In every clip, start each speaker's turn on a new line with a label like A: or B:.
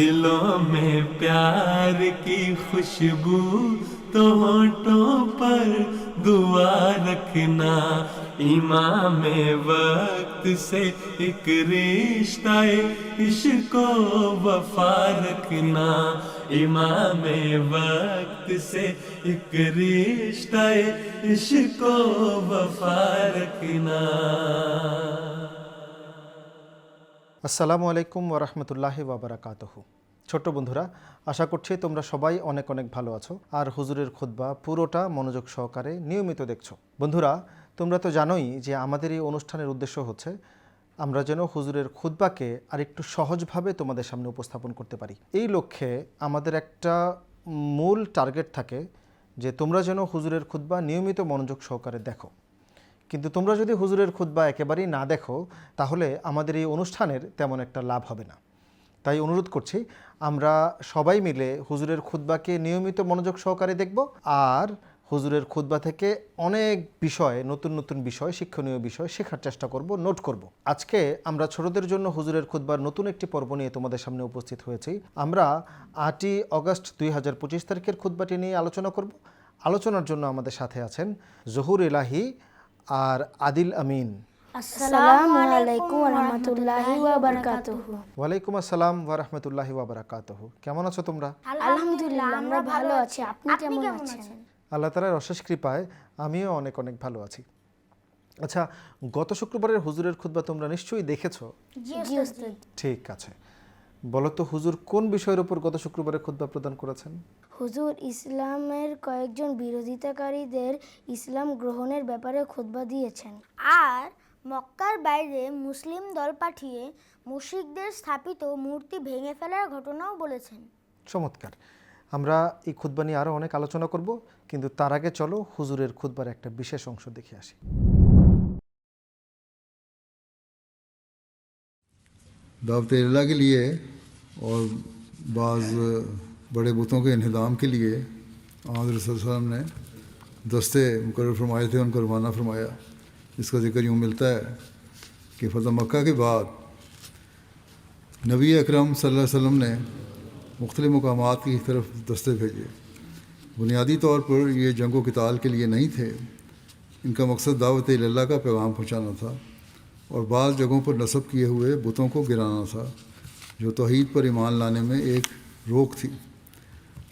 A: دلوں میں پیار کی خوشبو تو ہونٹوں پر دعا رکھنا۔ امام وقت سے ایک رشتہ عشق و وفا رکھنا۔ امام وقت سے ایک رشتہ عشق و وفا رکھنا۔
B: আসসালামু আলাইকুম ওরহমতুল্লাহি ওবরাকাতহু ছোট্ট বন্ধুরা, আশা করছি তোমরা সবাই অনেক অনেক ভালো আছো আর হুজুরের খুতবা পুরোটা মনোযোগ সহকারে নিয়মিত দেখছ। বন্ধুরা, তোমরা তো জানোই যে আমাদের এই অনুষ্ঠানের উদ্দেশ্য হচ্ছে আমরা যেন হুজুরের খুতবাকে আরেকটু সহজভাবে তোমাদের সামনে উপস্থাপন করতে পারি। এই লক্ষ্যে আমাদের একটা মূল টার্গেট থাকে যে তোমরা যেন হুজুরের খুতবা নিয়মিত মনোযোগ সহকারে দেখো। কিন্তু তোমরা যদি হুজুরের খুতবা একেবারেই না দেখো, তাহলে আমাদের এই অনুষ্ঠানের তেমন একটা লাভ হবে না। তাই অনুরোধ করছি, আমরা সবাই মিলে হুজুরের খুতবাকে নিয়মিত মনোযোগ সহকারে দেখব আর হুজুরের খুতবা থেকে অনেক বিষয়, নতুন নতুন বিষয়, শিক্ষণীয় বিষয় শেখার চেষ্টা করব, নোট করব। আজকে আমরা ছোটদের জন্য হুজুরের খুতবার নতুন একটি পর্ব নিয়ে তোমাদের সামনে উপস্থিত হয়েছি। আমরা আটই অগস্ট দুই হাজার পঁচিশ তারিখের খুতবাটি নিয়ে আলোচনা করব। আলোচনার জন্য আমাদের সাথে আছেন জহুর এলাহি আর আদিল আমিন।
C: আসসালামু আলাইকুম রহমতুল্লাহি
B: ওয়ালাইকুম আসসালাম ওরহমতুল্লাহি ওবরাকাতহ কেমন আছো তোমরা?
C: আলহামদুলিল্লাহ আমরা ভালো আছি। আপনি কেমন আছেন?
B: আল্লাহ তালার অশেষ কৃপায় আমিও অনেক অনেক ভালো আছি। আচ্ছা গত শুক্রবারের হুজুরের খুতবা তোমরা নিশ্চয়ই দেখেছ?
C: জি ওস্তাদ
B: ঠিক আছে। বলো তো হুজুর কোন বিষয়ের উপর গত শুক্রবারে খুতবা প্রদান করেছেন?
C: হুজুর ইসলামের কয়েকজন বিরোধিতাকারীদের ইসলাম গ্রহণের ব্যাপারে খুতবা দিয়েছেন
D: আর মক্কার বাইরে মুসলিম দল পাঠিয়ে মুশরিকদের স্থাপিত মূর্তি ভেঙে ফেলার ঘটনাও বলেছেন
B: চমৎকার আমরা এই খুতবা নিয়ে আরও অনেক আলোচনা করব কিন্তু তার আগে চলো হুজুরের খুতবার একটা বিশেষ অংশ দেখে আসি
E: दावत अल्लाह के लिए और बाज़ بڑے بتوں کے انہدام کے لیے آج رسول وسلم نے دستے مقرر فرمائے تھے، ان کو روانہ فرمایا۔ اس کا ذکر یوں ملتا ہے کہ فتح مکہ کے بعد نبی اکرم صلی اللہ علیہ وسلم نے مختلف مقامات کی طرف دستے بھیجے۔ بنیادی طور پر یہ جنگ و کتال کے لیے نہیں تھے، ان کا مقصد دعوت اللہ کا پیغام پہنچانا تھا اور بعض جگہوں پر نصب کیے ہوئے بتوں کو گرانا تھا، جو توحید پر ایمان لانے میں ایک روک تھی۔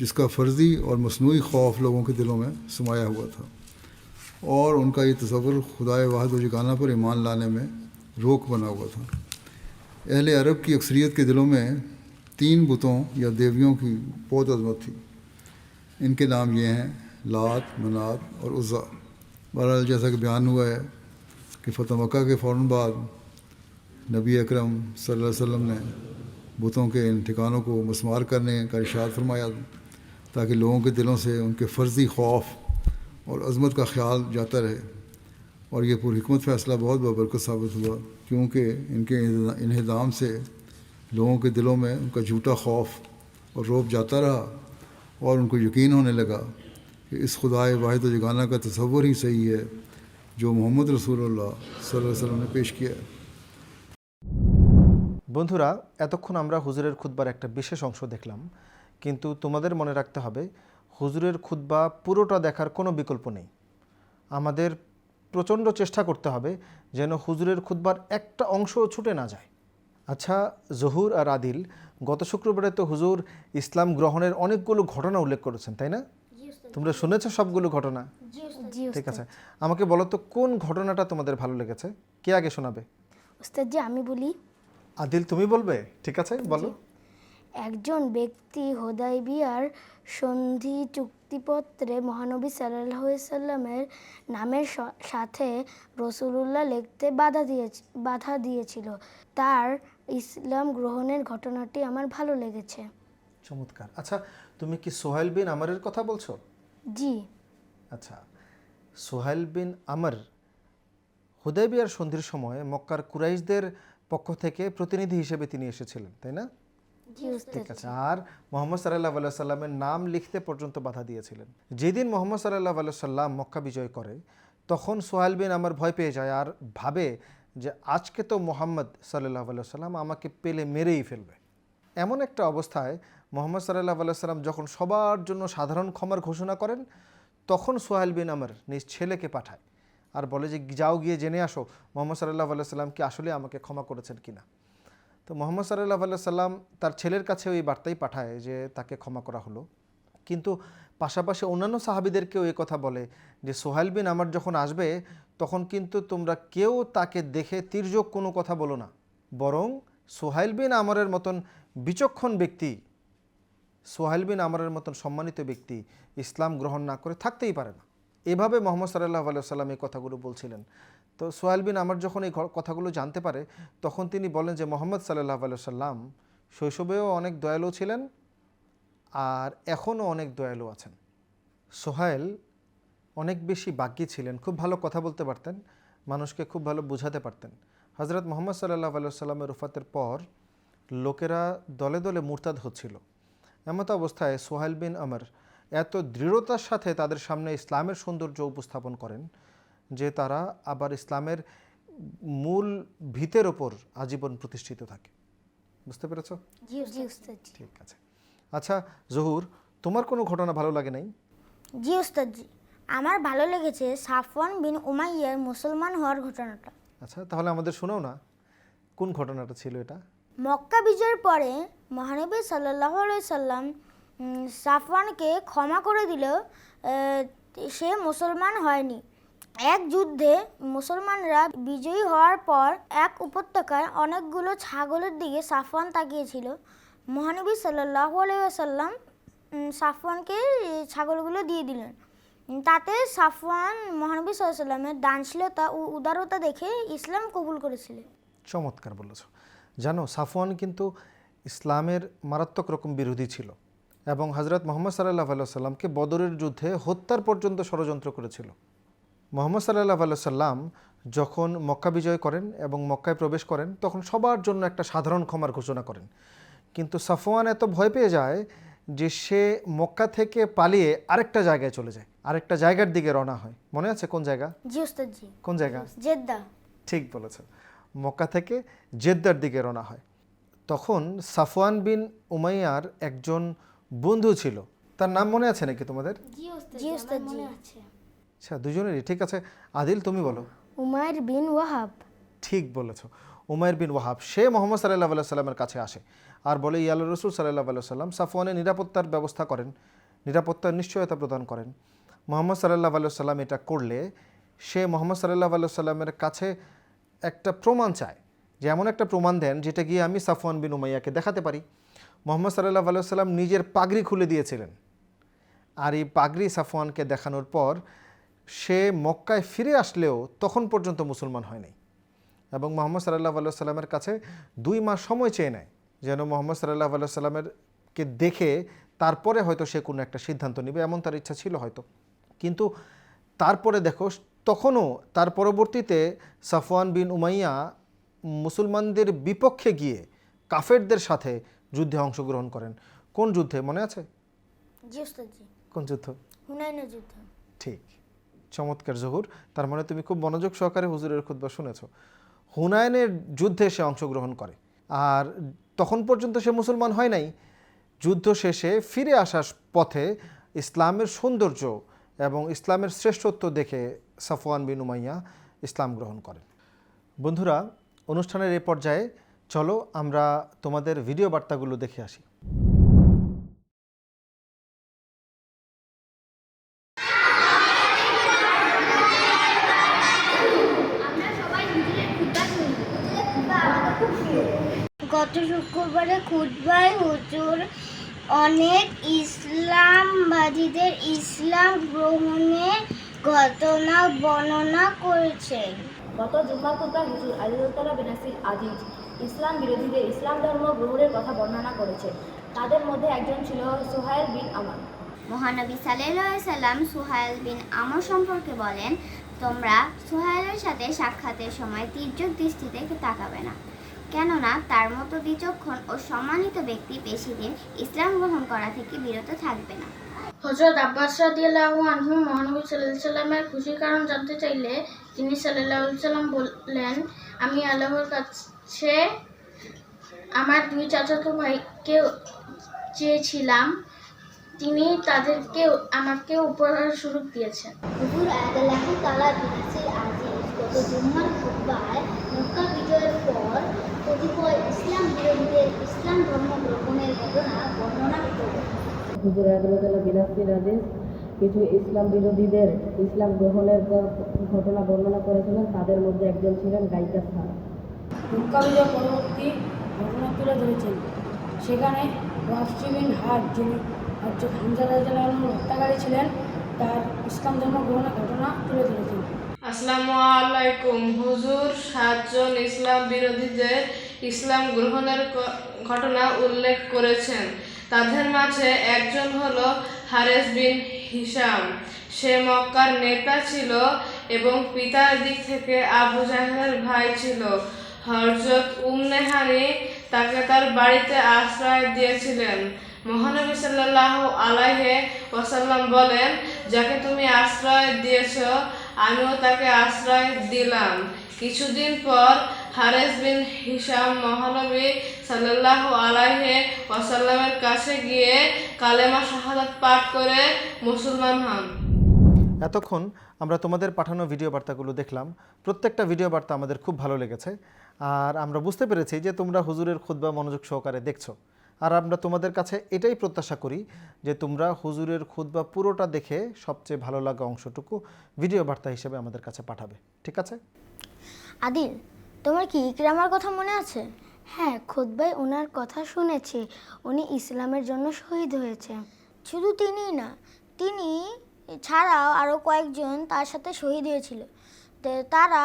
E: جس کا فرضی اور مصنوعی خوف لوگوں کے دلوں میں سمایا ہوا تھا۔ اور ان کا یہ تصور خدائے واحد و جگانہ پر ایمان لانے میں روک بنا ہوا تھا۔ اہل عرب کی اکثریت کے دلوں میں تین بتوں یا دیویوں کی بہت عظمت تھی۔ ان کے نام یہ ہیں، لات، منات اور عزا۔ بہرحال جیسا کہ بیان ہوا ہے کہ فتح مکہ کے فوراً بعد نبی اکرم صلی اللہ علیہ وسلم نے بتوں کے ان ٹھکانوں کو مسمار کرنے کا ارشاد فرمایا۔ تھا تاکہ لوگوں کے دلوں سے ان کے فرضی خوف اور عظمت کا خیال جاتا رہے۔ اور یہ پرحکمت فیصلہ بہت بابرکت ثابت ہوا، کیونکہ ان کے انہدام سے لوگوں کے دلوں میں ان کا جھوٹا خوف اور روب جاتا رہا اور ان کو یقین ہونے لگا کہ اس خدائے واحد و جگانہ کا تصور ہی صحیح ہے، جو محمد رسول اللہ صلی اللہ علیہ وسلم نے پیش کیا۔ ہے
B: বন্ধুরা এতক্ষণ خود بار খুদ্বার একটা বিশেষ دیکھ لام কিন্তু তোমাদের মনে রাখতে হবে হুজুরের খুতবা পুরোটা দেখার কোনো বিকল্প নেই। আমাদের প্রচণ্ড চেষ্টা করতে হবে যেন হুজুরের খুতবার একটা অংশ ছুটে না যায়। আচ্ছা জহুর আর আদিল গত শুক্রবারে তো হুজুর ইসলাম গ্রহণের অনেকগুলো ঘটনা উল্লেখ করেছেন তাই না? তোমরা শুনেছো সবগুলো ঘটনা? ঠিক আছে আমাকে বলো তো কোন ঘটনাটা তোমাদের ভালো লেগেছে? কে আগে শোনাবে?
C: ওস্তাদ জি আমি বলি।
B: আদিল তুমি বলবে? ঠিক আছে বলো।
C: একজন ব্যক্তি হোদাইবিয়ার সন্ধি চুক্তিপত্রে মহানবী সাল্লাহ সাল্লামের নামের সাথে রসুলুল্লাহ লিখতে বাধা দিয়ে বাধা দিয়েছিল। তার ইসলাম গ্রহণের ঘটনাটি আমার ভালো লেগেছে।
B: চমৎকার। আচ্ছা তুমি কি সোহেল বিন আমারের কথা বলছো?
C: জি।
B: আচ্ছা সোহেল বিন আমর হুদাইবিয়ার সন্ধির সময় মক্কার কুরাইশদের পক্ষ থেকে প্রতিনিধি হিসেবে তিনি এসেছিলেন তাই না? আর মোহাম্মদ সাল্লাহ সাল্লামের নাম লিখতে পর্যন্ত বাধা দিয়েছিলেন। যেদিন মোহাম্মদ সাল্লাহ সাল্লাম মক্কা বিজয় করে, তখন সোহেল বিন আমার ভয় পেয়ে যায় আর ভাবে যে আজকে তো মোহাম্মদ সাল্লাহ সাল্লাম আমাকে পেলে মেরেই ফেলবে। এমন একটা অবস্থায় মোহাম্মদ সাল্লাহ সাল্লাম যখন সবার জন্য সাধারণ ক্ষমার ঘোষণা করেন, তখন সোহাইল বিন আমর নিজ ছেলেকে পাঠায় আর বলে যে, যাও গিয়ে জেনে আসো মোহাম্মদ সাল্লাহ সাল্লাম কি আসলে আমাকে ক্ষমা করেছেন কিনা? তো মোহাম্মদ সাল্লাহ সাল্লাম তার ছেলের কাছে ওই বার্তাই পাঠায় যে তাকে ক্ষমা করা হলো। কিন্তু পাশাপাশি অন্যান্য সাহাবিদেরকেও এ কথা বলে যে সোহাইল বিন আমার যখন আসবে, তখন কিন্তু তোমরা কেউ তাকে দেখে তির্যক কোনো কথা বলো না। বরং সোহাইল বিন আমরের মতন বিচক্ষণ ব্যক্তি, সোহাইল বিন আমরের মতন সম্মানিত ব্যক্তি ইসলাম গ্রহণ না করে থাকতেই পারে না। এভাবে মোহাম্মদ সাল্লাহ সাল্লাম এই কথাগুলো বলছিলেন। তো সোহাইল বিন আমর যখন এই কথাগুলো জানতে পারে, তখন তিনি বলেন যে, মোহাম্মদ সাল্লাহ সাল্লাম শৈশবেও অনেক দয়ালু ছিলেন আর এখনও অনেক দয়ালু আছেন। সোহেল অনেক বেশি বাগ্যী ছিলেন, খুব ভালো কথা বলতে পারতেন, মানুষকে খুব ভালো বোঝাতে পারতেন। হজরত মোহাম্মদ সাল্লাহ সাল্লামের রুফাতের পর লোকেরা দলে দলে মুরতাদ হচ্ছিল। এমত অবস্থায় সোহাইল বিন আমর এত দৃঢ়তার সাথে তাদের সামনে ইসলামের সৌন্দর্য উপস্থাপন করেন যে তারা আবার ইসলামের মূল ভিতের ওপর আজীবন প্রতিষ্ঠিত থাকে। বুঝতে পেরেছ? ঠিক আছে। আচ্ছা জহুর তোমার কোনো ঘটনা ভালো লাগে নাই?
D: জি উস্তাদ জি। আমার ভালো লেগেছে সাফওয়ান বিন উমাইয়ার মুসলমান হওয়ার ঘটনাটা।
B: আচ্ছা তাহলে আমাদের শোনাও না। কোন ঘটনাটা ছিল এটা?
D: মক্কা বিজয়ের পরে মহানবী সাল্লাহ সাল্লাম উম, সাফওয়ানকে ক্ষমা করে দিলেও সে মুসলমান হয়নি। এক যুদ্ধে মুসলমানরা বিজয়ী হওয়ার পর এক উপত্যকায় অনেকগুলো ছাগলের দিকে সাফওয়ান তাকিয়েছিল। মহানবী সাল্লাহ সাল্লাম সাফওয়ানকে ছাগলগুলো দিয়ে দিলেন। তাতে সাফওয়ান মহানবী সাল্লামের দানশীলতা ও উদারতা দেখে ইসলাম কবুল করেছিলেন।
B: চমৎকার বলেছ। জানো, সাফওয়ান কিন্তু ইসলামের মারাত্মক রকম বিরোধী ছিল। এবং হজরত মোহাম্মদ সাল্লাহ সাল্লামকে বদরের যুদ্ধে হত্যার পর্যন্ত ষড়যন্ত্র করেছিল। মোহাম্মদ সাল্লাহ সাল্লাম যখন মক্কা বিজয় করেন এবং মক্কায় প্রবেশ করেন তখন সবার জন্য একটা সাধারণ ক্ষমার ঘোষণা করেন। কিন্তু সাফওয়ান এত ভয় পেয়ে যায় যে সে মক্কা থেকে পালিয়ে আরেকটা জায়গায় চলে যায় আরেকটা জায়গার দিকে রওনা হয়। মনে আছে কোন জায়গা?
D: জি জি।
B: কোন জায়গা?
D: জেদ্দা।
B: ঠিক বলেছ মক্কা থেকে জেদ্দার দিকে রওনা হয়। তখন সাফওয়ান বিন উমাইয়ার একজন বন্ধু ছিল। তার নাম মনে আছে নাকি তোমাদের?
D: জি উস্তাদ জি
B: আচ্ছা দুজনেরই। ঠিক আছে আদিল তুমি বলো।
C: উমায়ের বিন ওয়াহাব।
B: ঠিক বলেছ। উমায়ের বিন ওয়াহাব সে মোহাম্মদ সাল্লাহ আল্লাহ সাল্লামের কাছে আসে। আর বলে ইয়াল রসুল সাল্লাহ আল্লাহ সাল্লাম সাফওয়ানের নিরাপত্তার ব্যবস্থা করেন নিরাপত্তার নিশ্চয়তা প্রদান করেন। মোহাম্মদ সাল্লাহ আল্লাহ সাল্লাম এটা করলে সে মোহাম্মদ সাল্লাহ আল্লাহ সাল্লামের কাছে একটা প্রমাণ চায়। যে এমন একটা প্রমাণ দেন যেটা গিয়ে আমি সাফওয়ান বিন উমাইয়াকে দেখাতে পারি। মোহাম্মদ সাল্লাহ আল্লাহ সাল্লাম নিজের পাগড়ি খুলে দিয়েছিলেন। আর এই পাগড়ি সাফওয়ানকে দেখানোর পর সে মক্কায় ফিরে আসলেও তখন পর্যন্ত মুসলমান হয়নি। এবং মোহাম্মদ সাল্লাহ আল্লাহ সাল্লামের কাছে দুই মাস সময় চেয়ে নেয় যেন মোহাম্মদ সাল্লাহ আল্লাহ সাল্লামের দেখে তারপরে হয়তো সে কোনো একটা সিদ্ধান্ত নেবে, এমন তার ইচ্ছা ছিল হয়তো। কিন্তু তারপরে দেখো, তখনও তার পরবর্তীতে সাফওয়ান বিন উমাইয়া মুসলমানদের বিপক্ষে গিয়ে কাফেরদের সাথে যুদ্ধে অংশগ্রহণ করেন। কোন যুদ্ধে? মনে আছে?
D: জি
B: কোন যুদ্ধ?
D: হুনাইনের যুদ্ধ।
B: ঠিক। চমৎকার জহুর। তার মানে তুমি খুব মনোযোগ সহকারে হুজুরের খুতবা শুনেছ। হুনায়নের যুদ্ধে সে অংশগ্রহণ করে। আর তখন পর্যন্ত সে মুসলমান হয় নাই। যুদ্ধ শেষে ফিরে আসার পথে ইসলামের সৌন্দর্য এবং ইসলামের শ্রেষ্ঠত্ব দেখে সাফওয়ান বিন উমাইয়া ইসলাম গ্রহণ করেন। বন্ধুরা অনুষ্ঠানের এ পর্যায়ে চলো আমরা তোমাদের ভিডিও বার্তাগুলো দেখে আসি।
F: গত শুক্রবারে খুতবায় হুজুর অনেক ইসলামবাদীদের ইসলাম গ্রহণের ঘটনা বর্ণনা করেছেন।
G: গত জুম্মা খুতবা হুজুর আলিউদ্দৌলা বিনাসির আজিজ ইসলাম বিরোধীদের ইসলাম ধর্ম গ্রহণের কথা বর্ণনা করেছে। তাদের মধ্যে একজন ছিল সোহাইল বিন আমান
F: মহানবী সাল্লাহ সাল্লাম সুহাইল বিন আমর সম্পর্কে বলেন তোমরা সুহাইলের সাথে সাক্ষাতের সময় তির্যক দৃষ্টিতে তাকাবে না। কেননা তার মতো বিচক্ষণ ও সম্মানিত ব্যক্তি বেশি দিন ইসলাম গ্রহণ করা থেকে বিরত থাকবে না।
H: হজরত আব্বাস রাদিয়াল্লাহু আনহু মহানবী সাল্লাল্লাহু সাল্লামের খুশির কারণ জানতে চাইলে তিনি সাল্লাল্লাহু সাল্লাম বললেন আমি আল্লাহর কাছে আমার দুই চাচাতো ভাইকে চেয়েছিলাম। তিনি তাদেরকে আমাকে উপহার স্বরূপ দিয়েছেন।
F: হুজুর আয়াতুল্লাহ তালা বিনাসির আজিজ গত জুম্মার খুতবায় মক্কা বিজয়ের পর কতিপয় ইসলাম বিরোধীদের ইসলাম ধর্ম গ্রহণের ঘটনা বর্ণনা করবেন
I: হুজুর আদালতালা বিনাসির আদেশ কিছু ইসলাম বিরোধীদের ইসলাম গ্রহণের ঘটনা বর্ণনা করেছিলেন। তাদের মধ্যে একজন ছিলেন গায়িকা সারা
J: মক্কা পরবর্তী ঘটনা তুলে ধরেছেন। সেখানে ওয়াসিবিন হাট যিনি হজরত হামজা হত্যাকারী ছিলেন, তার ইসলাম ধর্ম গ্রহণের ঘটনা তুলে ধরেছেন।
K: আসসালামু আলাইকুম। হুজুর, সাতজন ইসলাম বিরোধীদের ইসলাম গ্রহণের ঘটনা উল্লেখ করেছেন। তাদের মাঝে একজন হলো হারেস বিন হিসাম সে মক্কার নেতা ছিল এবং পিতার দিক থেকে আবু জাহেলের ভাই ছিল। হরজত উমনেহানি তাকে তার বাড়িতে আশ্রয় দিয়েছিলেন। মহানবী সাল্লাহ আলাইহে ওয়াসাল্লাম বলেন, যাকে তুমি আশ্রয় দিয়েছ, আমিও তাকে আশ্রয় দিলাম। কিছুদিন পর হারেস বিন হিসাম মহানবী সাল্লাহ আলাইহে ওয়াসাল্লামের কাছে গিয়ে কালেমা শাহাদাত পাঠ করে মুসলমান হন।
B: এতক্ষণ আমরা তোমাদের পাঠানো ভিডিও বার্তাগুলো দেখলাম। প্রত্যেকটা ভিডিও বার্তা আমাদের খুব ভালো লেগেছে। আর আমরা বুঝতে পেরেছি যে তোমরা হুজুরের খুতবা মনোযোগ সহকারে দেখছ। আর আমরা তোমাদের কাছে এটাই প্রত্যাশা করি যে তোমরা হুজুরের খুতবা পুরোটা দেখে সবচেয়ে ভালো লাগা অংশটুকু ভিডিও বার্তা হিসেবে আমাদের কাছে পাঠাবে। ঠিক আছে?
D: আদিল, তোমার কি ইকরামার কথা মনে আছে?
C: হ্যাঁ খুদ্বাই ওনার কথা শুনেছি। উনি ইসলামের জন্য শহীদ হয়েছে।
D: শুধু তিনিই না, তিনি ছাড়াও আরও কয়েকজন তার সাথে শহীদ হয়েছিল। তারা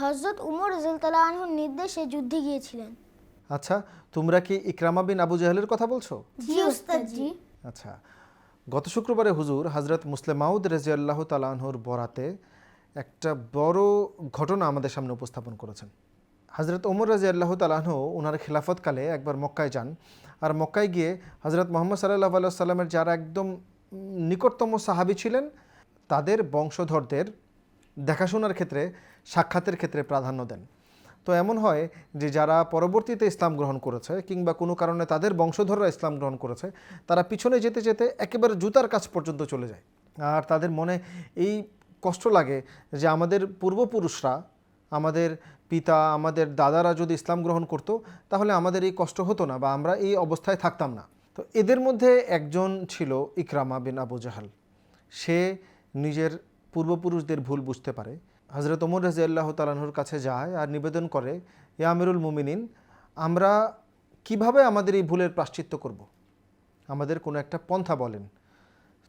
D: হজরত উমর আনহুর নির্দেশে যুদ্ধে গিয়েছিলেন।
B: আচ্ছা তোমরা কি ইকরামা বিন আবু জাহেলের কথা বলছো?
D: জি উস্তাদ জি
B: আচ্ছা গত শুক্রবারে হুজুর হজরত মুসলিম মাউদ রেজিয়াল্লাহ তালাহুর বরাতে একটা বড় ঘটনা আমাদের সামনে উপস্থাপন করেছেন। হজরত ওমর রাজি আল্লাহ তালাহ ওনার খিলাফতকালে একবার মক্কায় যান আর মক্কায় গিয়ে হজরত মোহাম্মদ সাল্লাহ আল্লাহ সাল্লামের যারা একদম নিকটতম সাহাবি ছিলেন তাদের বংশধরদের দেখাশোনার ক্ষেত্রে, সাক্ষাতের ক্ষেত্রে প্রাধান্য দেন। তো এমন হয় যে যারা পরবর্তীতে ইসলাম গ্রহণ করেছে কিংবা কোনো কারণে তাদের বংশধররা ইসলাম গ্রহণ করেছে, তারা পিছনে যেতে যেতে একেবারে জুতার কাছ পর্যন্ত চলে যায়। আর তাদের মনে এই কষ্ট লাগে যে আমাদের পূর্বপুরুষরা, আমাদের পিতা, আমাদের দাদারা যদি ইসলাম গ্রহণ করতো, তাহলে আমাদের এই কষ্ট হতো না বা আমরা এই অবস্থায় থাকতাম না। তো এদের মধ্যে একজন ছিল ইকরামা বিন আবু জাহাল। সে নিজের পূর্বপুরুষদের ভুল বুঝতে পারে। হজরত ওমর রাজি আল্লাহ তালাহুর কাছে যায় আর নিবেদন করে ইয়া আমিরুল মুমিনিন আমরা কীভাবে আমাদের এই ভুলের প্রাশ্চিত্য করব। আমাদের কোনো একটা পন্থা বলেন।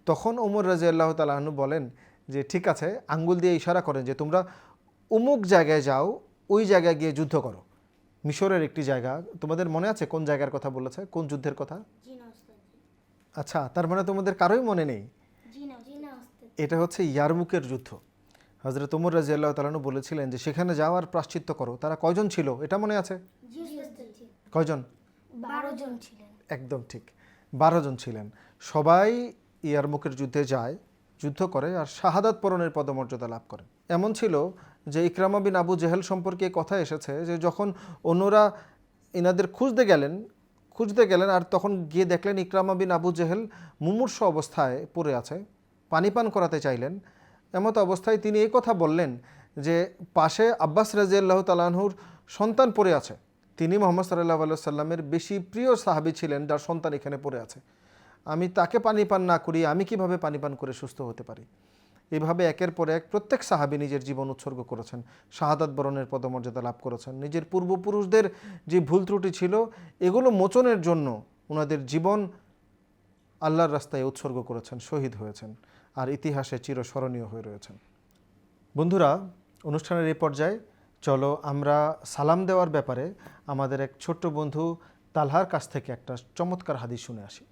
B: তখন ওমর রাজি আল্লাহ তালাহনু বলেন যে ঠিক আছে আঙ্গুল দিয়ে ইশারা করেন যে তোমরা অমুক জায়গায় যাও ওই জায়গায় গিয়ে যুদ্ধ করো। মিশরের একটি জায়গা তোমাদের মনে আছে কোন জায়গার কথা বলেছে? কোন যুদ্ধের কথা? আচ্ছা তার মানে তোমাদের কারোই মনে নেই। এটা হচ্ছে ইয়ারমুকের যুদ্ধ। হজরত উমর রাজি আল্লাহ তালানু বলেছিলেন যে সেখানে যাওয়ার প্রাশ্চিত্য করো। তারা কয়জন ছিল? এটা মনে আছে? কয়জন?
C: বারো জন ছিলেন।
B: একদম ঠিক। বারো জন ছিলেন। সবাই ইয়ারমুকের যুদ্ধে যায় যুদ্ধ করে আর শাহাদাত পরণের পদমর্যাদা লাভ করে। এমন ছিল যে ইকরামা বিন আবু জেহেল সম্পর্কে কথা এসেছে যে যখন অন্যরা এনাদের খুঁজতে গেলেন খুঁজতে গেলেন আর তখন গিয়ে দেখলেন ইকরামা বিন আবু জেহেল মুমূর্ষ অবস্থায় পড়ে আছে। পানি পান করাতে চাইলেন। এমত অবস্থায় তিনি এই কথা বললেন যে, পাশে আব্বাস রাজিয়াল্লাহ তালাহুর সন্তান পড়ে আছে। তিনি মোহাম্মদ সাল্লাহ সাল্লামের বেশি প্রিয় সাহাবি ছিলেন যার সন্তান এখানে পড়ে আছে। আমি তাকে পানি পান না করি, আমি কীভাবে পানি পান করে সুস্থ হতে পারি? এভাবে একের পর এক প্রত্যেক সাহাবি নিজের জীবন উৎসর্গ করেছেন, শাহাদাত বরণের পদমর্যাদা লাভ করেছেন। নিজের পূর্বপুরুষদের যে ভুল ত্রুটি ছিল, এগুলো মোচনের জন্য ওনাদের জীবন আল্লাহর রাস্তায় উৎসর্গ করেছেন, শহীদ হয়েছেন। আর ইতিহাসে চিরস্মরণীয় হয়ে রয়েছেন। বন্ধুরা, অনুষ্ঠানের এই পর্যায়ে চলো আমরা সালাম দেওয়ার ব্যাপারে আমাদের এক ছোট্ট বন্ধু তালহার কাছ থেকে একটা চমৎকার হাদিস শুনে আসি।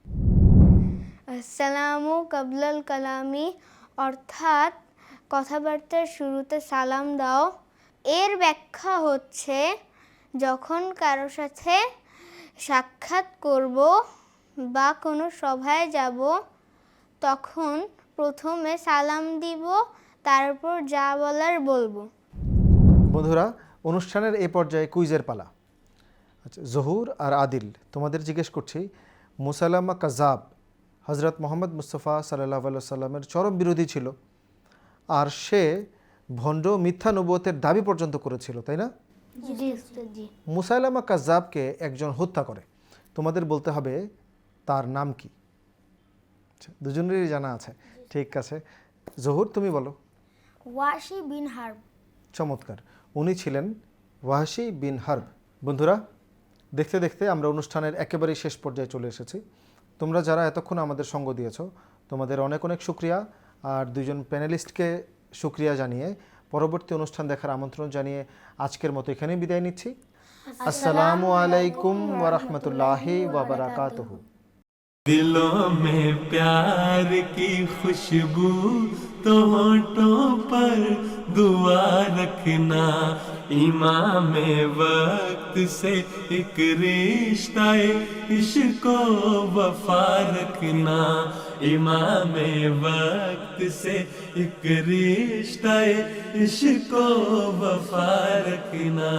C: আসসালামু কাবলাল কালামি, অর্থাৎ কথাবার্তার শুরুতে সালাম দাও। এর ব্যাখ্যা হচ্ছে, যখন কারও সাথে সাক্ষাৎ করব বা কোনো সভায় যাব, তখন প্রথমে সালাম দিব তারপর যা বলার বলব।
B: বন্ধুরা অনুষ্ঠানের এ পর্যায়ে কুইজের পালা। আচ্ছা জহুর আর আদিল তোমাদের জিজ্ঞেস করছি মুসালামা কাজাব হজরত মোহাম্মদ মুস্তফা সাল্লাহ সাল্লামের চরম বিরোধী ছিল আর সে ভণ্ড মিথ্যা নবুয়তের দাবি পর্যন্ত করেছিল তাই না? মুসাইলামা কাজাবকে একজন হত্যা করে। তোমাদের বলতে হবে তার নাম কি? দুজনেরই জানা আছে। ঠিক আছে। জহুর তুমি বলো।
D: Washi bin Harb.
B: চমৎকার। উনি ছিলেন ওয়াহাসি বিন হার্ব। বন্ধুরা দেখতে দেখতে আমরা অনুষ্ঠানের একেবারেই শেষ পর্যায়ে চলে এসেছি। তোমরা যারা এতক্ষণ আমাদের সঙ্গ দিয়েছ তোমাদের অনেক অনেক শুক্রিয়া। আর দুজন প্যানেলিস্টকে শুক্রিয়া জানিয়ে পরবর্তী অনুষ্ঠান দেখার আমন্ত্রণ জানিয়ে আজকের মতো এখানেই বিদায় নিচ্ছি। আসসালামু আলাইকুম دلوں میں
A: پیار کی خوشبو تو ہونٹوں پر دعا رکھنا۔ امام وقت سے ایک رشتہ عشق و وفا رکھنا۔ امام وقت سے ایک رشتہ عشق و وفا رکھنا۔